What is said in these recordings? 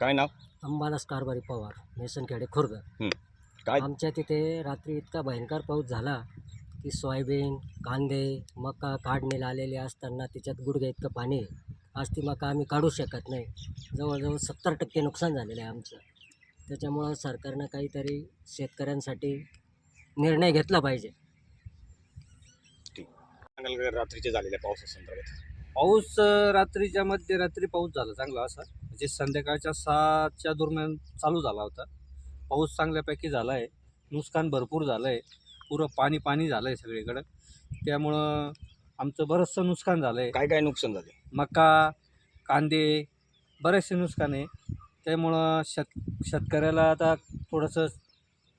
काय नाव? अंबादास कारभारी पवार मेसनखेडे खुर्द. काय? आमच्या तिथे रात्री इतका भयंकर पाऊस झाला की सोयाबीन कांदे मका काढणीला आलेले असताना त्याच्यात गुडघ्या इतकं पाणी आहे. आज ती मका आम्ही काढू शकत नाही. जवळजवळ सत्तर टक्के नुकसान झालेलं आहे आमचं. त्याच्यामुळं सरकारनं काहीतरी शेतकऱ्यांसाठी निर्णय घेतला पाहिजे. सांगाल का रात्रीचे झालेल्या पावसासंदर्भात. पाऊस अ, रात्रीच्या मध्यरात्री पाऊस झाला चांगला असा. म्हणजे संध्याकाळच्या सहाच्या दरम्यान चालू झाला होता. पाऊस चांगल्यापैकी झाला आहे नुकसान भरपूर झालं आहे पुरं पाणी पाणी झालं आहे सगळीकडं. त्यामुळं आमचं बरंचसं नुकसान झालं आहे काय काय नुकसान झाले मका कांदे बरेचसे नुकसान आहे. त्यामुळं शेत शेतकऱ्याला आता थोडंसं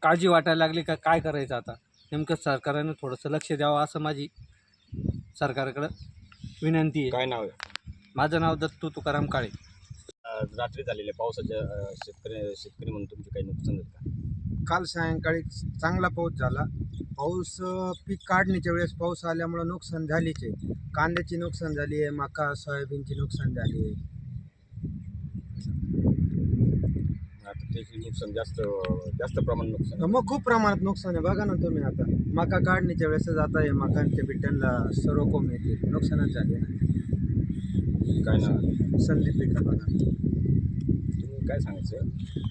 काळजी वाटायला लागली का काय करायचं आता? नेमकं सरकारनं थोडंसं लक्ष द्यावं असं माझी सरकारकडं विनंती आहे. काय नाव आहे? माझं नाव दत्तू तुकाराम काळे. रात्री झालेल्या पावसाच्या अं, शेतकरी शेतकरी म्हणून तुमचे काही नुकसान झाले का? काल सायंकाळी चांगला पाऊस झाला. पाऊस अ, पीक काढणीच्या वेळेस पाऊस आल्यामुळं नुकसान झालीच. आहे कांद्याची नुकसान झाली आहे मका सोयाबीनची नुकसान झाली आहे. आता त्याचे नुकसान जास्त जास्त प्रमाणात नुकसान. मग खूप प्रमाणात नुकसान आहे. बघा ना तुम्ही आता. मका काढणीच्या वेळेस आता आहे मकांच्या बिट्ट्यांना सर्व कोंब येते. नुकसानच झाले ना. काय नाव आहे? संदीप बघा तुम्ही काय सांगायचं